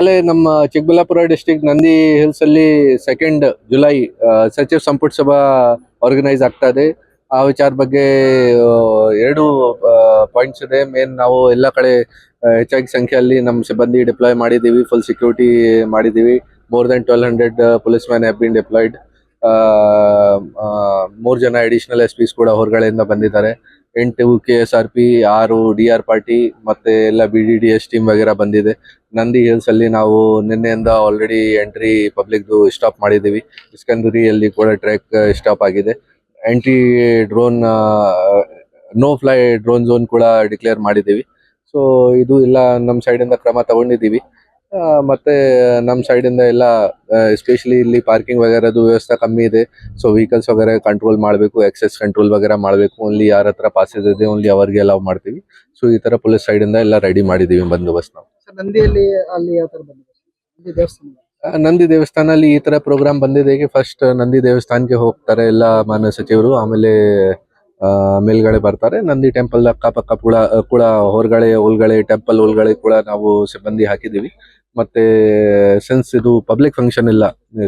ಅಲ್ಲೇ ನಮ್ಮ Chikkaballapura district Nandi hills ಅಲ್ಲಿ ಸೆಕೆಂಡ್ ಜುಲೈ ಸಚಿವ ಸಂಪುಟ ಸಭಾ ಆರ್ಗನೈಸ್ ಆಗ್ತಾ ಇದೆ. ಆ ವಿಚಾರ ಬಗ್ಗೆ ಎರಡು ಪಾಯಿಂಟ್ಸ್ ಇದೆ. ಮೇನ್ ನಾವು ಎಲ್ಲ ಕಡೆ ಹೆಚ್ಚಾಗಿ ಸಂಖ್ಯೆಯಲ್ಲಿ ನಮ್ಮ ಸಿಬ್ಬಂದಿ ಡಿಪ್ಲಾಯ್ ಮಾಡಿದ್ದೀವಿ. ಫುಲ್ ಸೆಕ್ಯೂರಿಟಿ ಮಾಡಿದ್ದೀವಿ. More than twelve hundred police man have been deployed ಮೂರು ಜನ ಅಡಿಷನಲ್ ಎಸ್ ಪಿಸ್ ಕೂಡ ಹೊರಗಡೆಯಿಂದ ಬಂದಿದ್ದಾರೆ. ಎಂಟು ಕೆ ಎಸ್ ಆರ್ ಪಿ ಆರು ಡಿ ಆರ್ ಪಾರ್ಟಿ ಮತ್ತೆ ಎಲ್ಲ B D D S team ವಗೇರಾ ಬಂದಿದೆ. ನಂದಿ ಹಿಲ್ಸ್ ಅಲ್ಲಿ ನಾವು ನಿನ್ನೆಯಿಂದ ಆಲ್ರೆಡಿ ಎಂಟ್ರಿ ಪಬ್ಲಿಕ್ ಸ್ಟಾಪ್ ಮಾಡಿದ್ದೀವಿ. ಇಸ್ಕಂದೂರಿಯಲ್ಲಿ ಕೂಡ ಟ್ರ್ಯಾಕ್ ಸ್ಟಾಪ್ ಆಗಿದೆ. Entry drone no fly drone zone ಕೂಡ ಡಿಕ್ಲೇರ್ ಮಾಡಿದ್ದೀವಿ. ಸೊ ಇದು ಎಲ್ಲ ನಮ್ಮ ಸೈಡ್ ಇಂದ ಕ್ರಮ ತಗೊಂಡಿದ್ದೀವಿ. ಆ, ಮತ್ತೆ ನಮ್ಮ ಸೈಡ್ ಇಂದ ಎಲ್ಲ ಎಸ್ಪೆಷಲಿ ಇಲ್ಲಿ ಪಾರ್ಕಿಂಗ್ ವಗೇರದು ವ್ಯವಸ್ಥೆ ಕಮ್ಮಿ ಇದೆ. ಸೊ ವೆಹಿಕಲ್ಸ್ ವಗೇರೆ ಕಂಟ್ರೋಲ್ ಮಾಡಬೇಕು ಎಕ್ಸೆಸ್ ಕಂಟ್ರೋಲ್ ವಗೇರೆ ಮಾಡಬೇಕು. ಓನ್ಲಿ ಯಾರ ಹತ್ರ ಪಾಸಸ್ ಇದೆ ಓನ್ಲಿ ಅವರಿಗೆ ಅಲೌ ಮಾಡ್ತೀವಿ. ಸೊ ಈ ತರ ಪೊಲೀಸ್ ಸೈಡ್ ಇಂದ ಎಲ್ಲ ರೆಡಿ ಮಾಡಿದೀವಿ ಬಂದೋಬಸ್ತ್ ನಾವು. ಸರ್ ನಂದಿಯಲ್ಲಿ ಅಲ್ಲಿ ಯಾವ ತರ ಬಂದಿದೆ ನಂದಿ ದೇವಸ್ಥಾನ. ಅಲ್ಲಿ ಈ ತರ ಪ್ರೋಗ್ರಾಮ್ ಬಂದಿದೆ. ಫಸ್ಟ್ ನಂದಿ ದೇವಸ್ಥಾನಕ್ಕೆ ಹೋಗ್ತಾರೆ ಎಲ್ಲ ಮಾನ್ಯ ಸಚಿವರು. ಆಮೇಲೆ ಮೇಲ್ಗಡೆ ಬರ್ತಾರೆ. ನಂದಿ ಟೆಂಪಲ್ ಅಕ್ಕಪಕ್ಕ ಕೂಡ ಕೂಡ ಹೊರಗಡೆ ಒಳಗಡೆ ಟೆಂಪಲ್ ಒಳಗಡೆ ಕೂಡ ನಾವು ಸಿಬ್ಬಂದಿ ಹಾಕಿದೀವಿ ಮತ್ತೆ ಸೆನ್ಸ್ ಇದು ಪಬ್ಲಿಕ್ ಫಂಕ್ಷನ್ ಇಲ್ಲ,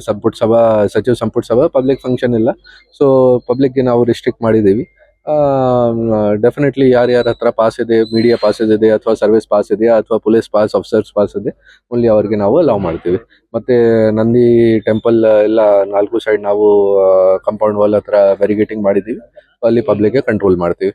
ಸಂಪುಟ ಸಭಾ, ಸಚಿವ ಸಂಪುಟ ಸಭಾ ಪಬ್ಲಿಕ್ ಫಂಕ್ಷನ್ ಇಲ್ಲ. ಸೊ ಪಬ್ಲಿಕ್ಗೆ ನಾವು ರಿಸ್ಟ್ರಿಕ್ಟ್ ಮಾಡಿದ್ದೀವಿ. ಡೆಫಿನೆಟ್ಲಿ ಯಾರ್ಯಾರ ಹತ್ರ ಪಾಸ್ ಇದೆ ಮೀಡಿಯಾ ಪಾಸ್ ಇದೆ, ಅಥವಾ ಸರ್ವಿಸ್ ಪಾಸ್ ಇದೆ, ಅಥವಾ ಪೊಲೀಸ್ ಪಾಸ್ ಆಫೀಸರ್ಸ್ ಪಾಸ್ ಇದೆ ಓನ್ಲಿ ಅವ್ರಿಗೆ ನಾವು ಅಲೌ ಮಾಡ್ತೀವಿ. ಮತ್ತೆ ನಂದಿ ಟೆಂಪಲ್ ಎಲ್ಲ ನಾಲ್ಕು ಸೈಡ್ ನಾವು ಕಾಂಪೌಂಡ್ ವಾಲ್ ಹತ್ರ ಬ್ಯಾರಿಗೇಟಿಂಗ್ ಮಾಡಿದ್ದೀವಿ. ಅಲ್ಲಿ ಪಬ್ಲಿಕ್ಗೆ ಕಂಟ್ರೋಲ್ ಮಾಡ್ತೀವಿ.